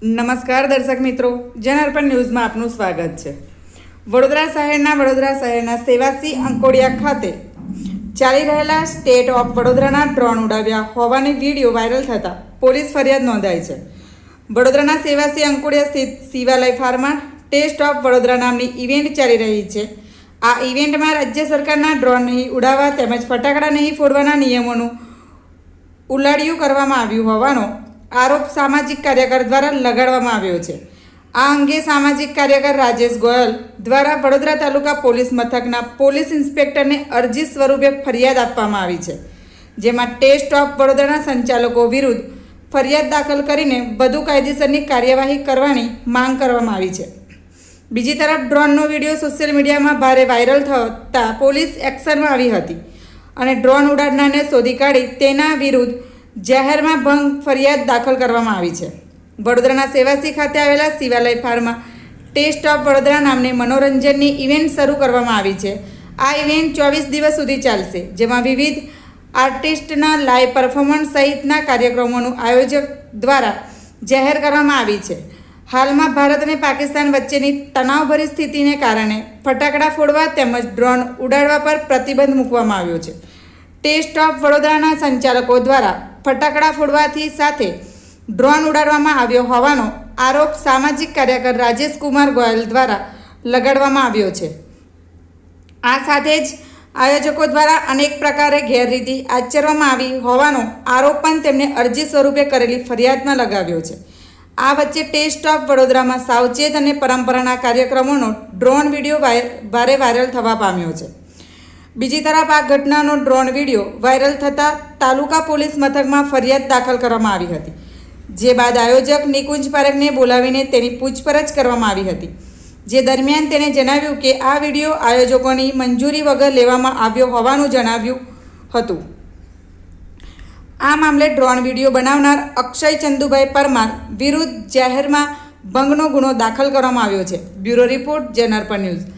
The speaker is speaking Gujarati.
નમસ્કાર દર્શક મિત્રો, જનાર્પણ ન્યૂઝમાં આપનું સ્વાગત છે. વડોદરા શહેરના વડોદરા શહેરના સેવાસી અંકોડિયા ખાતે ચાલી રહેલા સ્ટેટ ઓફ વડોદરાના ડ્રોન ઉડાવ્યા હોવાની વીડિયો વાયરલ થતાં પોલીસ ફરિયાદ નોંધાઈ છે. વડોદરાના સેવાસી અંકોડિયા સ્થિત Shivalay pharma taste of Vadodara નામની ઇવેન્ટ ચાલી રહી છે. આ ઇવેન્ટમાં રાજ્ય સરકારના ડ્રોન નહીં ઉડાવવા તેમજ ફટાકડા નહીં ફોડવાના નિયમોનું ઉલાડિયું કરવામાં આવ્યું હોવાનો આરોપ સામાજિક કાર્યકર દ્વારા લગાડવામાં આવ્યો છે. આ અંગે સામાજિક કાર્યકર રાજેશ ગોયલ દ્વારા વડોદરા તાલુકા પોલીસ મથકના પોલીસ ઇન્સ્પેક્ટરને અરજી સ્વરૂપે ફરિયાદ આપવામાં આવી છે. જેમાં ટેસ્ટ ઓફ વડોદરાના સંચાલકો વિરુદ્ધ ફરિયાદ દાખલ કરીને વધુ કાયદેસરની કાર્યવાહી કરવાની માંગ કરવામાં આવી છે. બીજી તરફ ડ્રોનનો વીડિયો સોશિયલ મીડિયામાં ભારે વાયરલ થતાં પોલીસ એક્શનમાં આવી હતી અને ડ્રોન ઉડાડનારને શોધી કાઢી તેના વિરુદ્ધ જાહેરમાં ભંગ ફરિયાદ દાખલ કરવામાં આવી છે. વડોદરાના સેવાસી ખાતે આવેલા Shivalay pharma taste of Vadodara નામની મનોરંજનની ઇવેન્ટ શરૂ કરવામાં આવી છે. આ ઇવેન્ટ ચોવીસ દિવસ સુધી ચાલશે, જેમાં વિવિધ આર્ટિસ્ટના લાઈવ પરફોર્મન્સ સહિતના કાર્યક્રમોનું આયોજક દ્વારા જાહેર કરવામાં આવી છે. હાલમાં ભારત અને પાકિસ્તાન વચ્ચેની તણાવભરી સ્થિતિને કારણે ફટાકડા ફોડવા તેમજ ડ્રોન ઉડાડવા પર પ્રતિબંધ મૂકવામાં આવ્યો છે. ટેસ્ટ ઓફ વડોદરાના સંચાલકો દ્વારા ફટાકડા ફોડવાથી સાથે ડ્રોન ઉડાડવામાં આવ્યો હોવાનો આરોપ સામાજિક કાર્યકર રાજેશ કુમાર ગોયલ દ્વારા લગાડવામાં આવ્યો છે. આ સાથે જ આયોજકો દ્વારા અનેક પ્રકારે ગેરરીતિ આચરવામાં આવી હોવાનો આરોપ પણ તેમણે અરજી સ્વરૂપે કરેલી ફરિયાદમાં લગાવ્યો છે. આ વચ્ચે ટેસ્ટ ઓફ વડોદરામાં સાવચેત અને પરંપરાના કાર્યક્રમોનો ડ્રોન વીડિયો ભારે વાયરલ થવા પામ્યો છે. બીજી તરફ આ ઘટનાનો ડ્રોન વીડિયો વાયરલ થતાં તાલુકા પોલીસ મથકમાં ફરિયાદ દાખલ કરવામાં આવી હતી. જે બાદ આયોજક નિકુંજ પારેખને બોલાવીને તેની પૂછપરછ કરવામાં આવી હતી. જે દરમિયાન તેણે જણાવ્યું કે આ વીડિયો આયોજકોની મંજૂરી વગર લેવામાં આવ્યો હોવાનું જણાવ્યું હતું. આ મામલે ડ્રોન વીડિયો બનાવનાર અક્ષય ચંદુભાઈ પરમાર વિરુદ્ધ જાહેરમાં ભંગનો ગુનો દાખલ કરવામાં આવ્યો છે. બ્યુરો રિપોર્ટ જનરપર ન્યૂઝ.